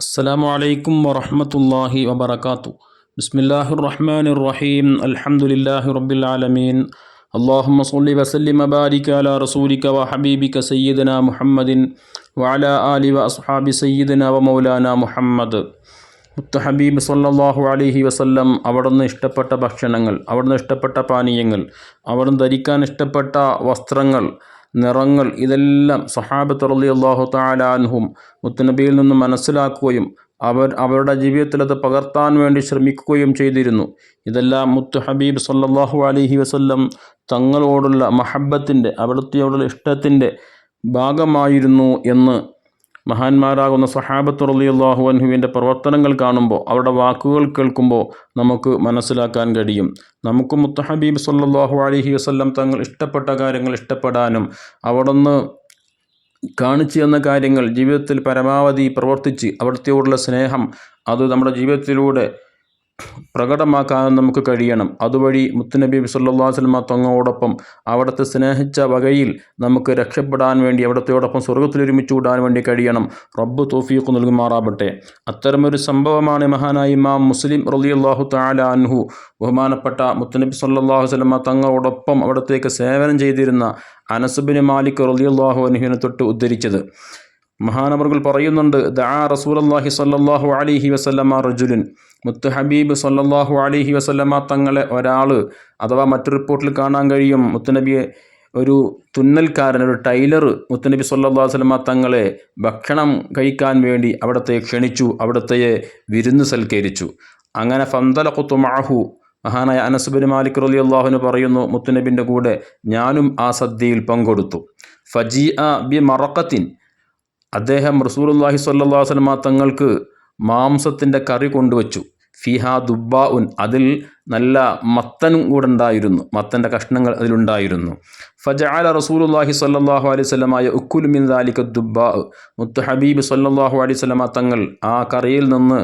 അസ്സാം വലൈക്കും വറഹമത്തല്ലാഹി വബർക്കാത്തു ബിസ്മില്ലാഹി റഹ്മാൻ റഹീം അലഹമുല്ലാഹി റബ്ബിലാലമീൻ. അള്ളാഹുമ സല്ലി വസല്ലിം അബാരിക അല റസൂലിക വ ഹബീബിക സയ്യിദന മുഹമ്മദിൻ വഅല ആലി വ അസ്ഹാബി സയ്യിദന വ മൗലാന മുഹമ്മദ്. മുത്ത ഹബീബ് സല്ലാഹു അലഹി വസല്ലം അവിടുന്ന് ഇഷ്ടപ്പെട്ട ഭക്ഷണങ്ങൾ അവിടുന്ന് ഇഷ്ടപ്പെട്ട പാനീയങ്ങൾ അവിടുന്ന് ധരിക്കാൻ ഇഷ്ടപ്പെട്ട വസ്ത്രങ്ങൾ നിറങ്ങൾ ഇതെല്ലാം സഹാബത്ത് റളിയല്ലാഹു അള്ളാഹു താലാൻഹും മുത്തുനബിയിൽ നിന്ന് മനസ്സിലാക്കുകയും അവർ അവരുടെ ജീവിതത്തിൽ അത് പകർത്താൻ വേണ്ടി ശ്രമിക്കുകയും ചെയ്തിരുന്നു. ഇതെല്ലാം മുത്തു ഹബീബ് സല്ലാഹു അലഹി വസ്ല്ലം തങ്ങളോടുള്ള മഹബത്തിന്റെ അവിടുത്തെയോടുള്ള ഇഷ്ടത്തിന്റെ ഭാഗമായിരുന്നു എന്ന് മഹാന്മാരാകുന്ന സഹാബത്ത് റളിയല്ലാഹു അൻഹുവിന്റെ പ്രവർത്തനങ്ങൾ കാണുമ്പോൾ അവരുടെ വാക്കുകൾ കേൾക്കുമ്പോൾ നമുക്ക് മനസ്സിലാക്കാൻ കഴിയും. നമുക്ക് മുത്തഹബീബ് സല്ലാഹു അലഹി വസല്ലം തങ്ങൾ ഇഷ്ടപ്പെട്ട കാര്യങ്ങൾ ഇഷ്ടപ്പെടാനും അവിടുന്ന് കാണിച്ചു തന്ന കാര്യങ്ങൾ ജീവിതത്തിൽ പരമാവധി പ്രവർത്തിച്ച് അവിടുത്തെയോടുള്ള സ്നേഹം അത് നമ്മുടെ ജീവിതത്തിലൂടെ പ്രകടമാക്കാൻ നമുക്ക് കഴിയണം. അതുവഴി മുത്തുനബി സല്ലല്ലാഹു അലൈഹി വസല്ലമ തങ്ങളോടൊപ്പം അവിടുത്തെ സ്നേഹിച്ച വകയിൽ നമുക്ക് രക്ഷപ്പെടാൻ വേണ്ടി അവിടത്തെയോടൊപ്പം സ്വർഗത്തിൽ ഒരുമിച്ച് കൂടാൻ വേണ്ടി കഴിയണം. റബ്ബ് തോഫീഖ് നൽകുമാറാവട്ടെ അത്തരമൊരു സംഭവമാണ് മഹാനായി ഇമാം മുസ്ലിം റളിയല്ലാഹു തആല അൻഹു. ബഹുമാനപ്പെട്ട മുത്തുനബി സല്ലാഹു വസല്ലമ തങ്ങളോടൊപ്പം അവിടത്തേക്ക് സേവനം ചെയ്തിരുന്ന അനസുബിന് മാലിക് റളിയല്ലാഹു അൻഹുവിനെ തൊട്ട് ഉദ്ധരിച്ചത്. മഹാനവറുകൾ പറയുന്നുണ്ട് ദാ റസൂലല്ലാഹി സല്ലാഹു അലിഹി വസല്ലമ റജുലിൻ. മുത്ത് ഹബീബ് സല്ലാഹു അലിഹി വസല്ലമ തങ്ങളെ ഒരാൾ അഥവാ മറ്റു റിപ്പോർട്ടിൽ കാണാൻ കഴിയും. മുത്തുനബിയെ ഒരു തുന്നൽക്കാരൻ ഒരു ടൈലർ മുത്തുനബി സല്ലാ അലൈഹി വസല്ലമ തങ്ങളെ ഭക്ഷണം കഴിക്കാൻ വേണ്ടി അവിടത്തെ ക്ഷണിച്ചു അവിടത്തെ വിരുന്ന് സൽക്കരിച്ചു. അങ്ങനെ ഫന്തലഖുത്തു മാഹു മഹാനായ അനസുബിൻ മാലിക് റലി അള്ളാഹുന് പറയുന്നു മുത്തുനബിന്റെ കൂടെ ഞാനും ആ സദ്യയിൽ പങ്കെടുത്തു. ഫജി ബി മറക്കത്തിൻ അദ്ദേഹം റസൂലുല്ലാഹി സ്വല്ലല്ലാഹു അലൈഹി വസല്ലമ തങ്ങൾക്ക് മാംസത്തിന്റെ കറി കൊണ്ടുവച്ചു. ഫിഹ ദുബ ഉൻ അതിൽ നല്ല മത്തനും കൂടെ ഉണ്ടായിരുന്നു. മത്തന്റെ കഷ്ണങ്ങൾ അതിലുണ്ടായിരുന്നു ഫജഅല റസൂലുല്ലാഹി സ്വല്ലാഹു അലൈഹി സ്വലമായ ഉക്കുലു മിൻ ദാലിക ദുബ മുത്ത് ഹബീബ് സ്വല്ലല്ലാഹു അലൈഹി വസല്ലമ തങ്ങൾ ആ കറിയിൽ നിന്ന്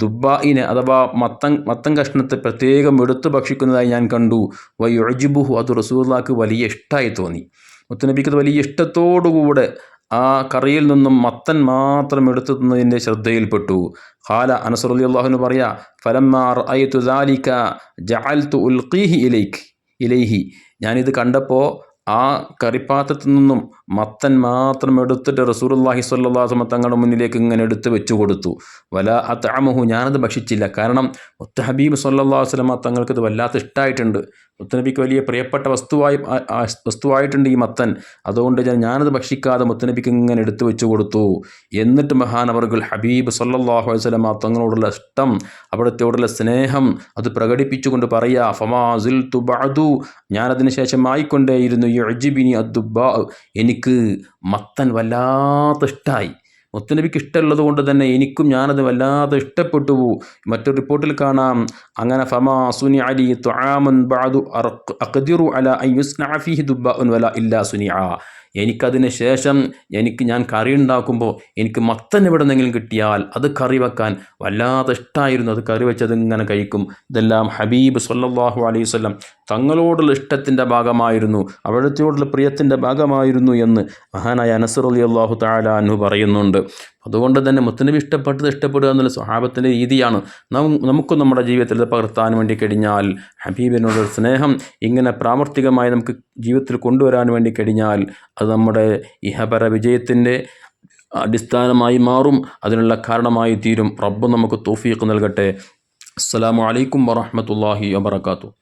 ദുബ്ബായിനെ അഥവാ മത്തൻ മത്തൻ കഷ്ണത്തെ പ്രത്യേകം എടുത്തു ഭക്ഷിക്കുന്നതായി ഞാൻ കണ്ടു. വൈ വയുജിബുഹു അത് റസൂല്ലാക്ക് വലിയ ഇഷ്ടമായി തോന്നി. മുത്തനബിക്ക് വലിയ ഇഷ്ടത്തോടുകൂടെ ആ കറിയിൽ നിന്നും മത്തൻ മാത്രം എടുത്തു തന്നതിന്റെ ശ്രദ്ധയിൽപ്പെട്ടു ഹാല അള്ളാഹുന് പറയാ ഫലമ്മാർ അയ്യത്തു ദാലിക ജഅൽതു ഉൽഖീഹി ഇലൈഹി. ഞാനിത് കണ്ടപ്പോൾ ആ കറിപ്പാത്രത്തിൽ നിന്നും മത്തൻ മാത്രം എടുത്തിട്ട് റസൂറുല്ലാഹി സ്വല്ലാസ്മ തങ്ങളുടെ മുന്നിലേക്ക് ഇങ്ങനെ എടുത്ത് വെച്ചു കൊടുത്തു. വല അത്തഅമഹു ഞാനത് ഭക്ഷിച്ചില്ല. കാരണം മുത്ത ഹബീബ് സല്ലാ തങ്ങൾക്ക് ഇത് വല്ലാത്ത ഇഷ്ടമായിട്ടുണ്ട് മുത്തനബിക്ക് വലിയ പ്രിയപ്പെട്ട വസ്തുവായി വസ്തുവായിട്ടുണ്ട് ഈ മത്തൻ. അതുകൊണ്ട് ഞാൻ ഞാനത് ഭക്ഷിക്കാതെ മുത്തനബിക്ക് ഇങ്ങനെ എടുത്തു വെച്ചു കൊടുത്തു. എന്നിട്ട് മഹാനവർകൾ ഹബീബ് സല്ലാഹു വസ്ലമ തങ്ങളോടുള്ള ഇഷ്ടം അവിടത്തോടുള്ള സ്നേഹം അത് പ്രകടിപ്പിച്ചുകൊണ്ട് പറയാ ഫമാസിൽ തുബാദു ഞാനതിന് ശേഷം ആയിക്കൊണ്ടേയിരുന്നു യജിബിനി അദ്ദുബാ എനിക്ക് മത്തൻ വല്ലാത്ത ഇഷ്ടമായി മുത്തനബിക്ക് ഇഷ്ടമുള്ളത് കൊണ്ട് തന്നെ എനിക്കും ഞാനത് വല്ലാതെ ഇഷ്ടപ്പെട്ടു. മറ്റൊരു റിപ്പോർട്ടിൽ കാണാം. അങ്ങനെ ഫമാ സുനി അലി ത്വാമൻ ബാദു അഖദിറു അല അയ്യുസ്നാഫിഹി ഉൻ വല ഇല്ലാ സുനിഅ. എനിക്കതിന് ശേഷം എനിക്ക് ഞാൻ കറി ഉണ്ടാക്കുമ്പോൾ എനിക്ക് മത്തൻ എവിടെ നിന്നെങ്കിലും കിട്ടിയാൽ അത് കറി വെക്കാൻ വല്ലാതെ ഇഷ്ടമായിരുന്നു അത് കറി വെച്ചത് ഇങ്ങനെ കഴിക്കും. ഇതെല്ലാം ഹബീബ് സല്ലാഹു അലൈഹി വസല്ലം തങ്ങളോടുള്ള ഇഷ്ടത്തിന്റെ ഭാഗമായിരുന്നു. അവിടത്തോടുള്ള പ്രിയത്തിന്റെ ഭാഗമായിരുന്നു എന്ന് മഹാനായ അനസർ അലി അള്ളാഹു താല പറയുന്നുണ്ട്. അതുകൊണ്ട് തന്നെ മുത്തനബി ഇഷ്ടപ്പെട്ടത് ഇഷ്ടപ്പെടുക എന്നുള്ള സ്വഹാബത്തിന്റെ രീതിയാണ് നമുക്കും നമ്മുടെ ജീവിതത്തിൽ പകർത്താൻ വേണ്ടി കഴിഞ്ഞാൽ ഹബീബിനോട് സ്നേഹം ഇങ്ങനെ പ്രാവർത്തികമായി നമുക്ക് ജീവിതത്തിൽ കൊണ്ടുവരാൻ വേണ്ടി കഴിഞ്ഞാൽ അത് നമ്മുടെ ഇഹപര വിജയത്തിന്റെ അടിസ്ഥാനമായി മാറും. അതിനുള്ള കാരണമായി തീരും. റബ്ബ് നമുക്ക് തോഫീക്ക് നൽകട്ടെ. അസ്സാം വലൈക്കും വറഹമത്തല്ലാഹി വാബർക്കാത്തു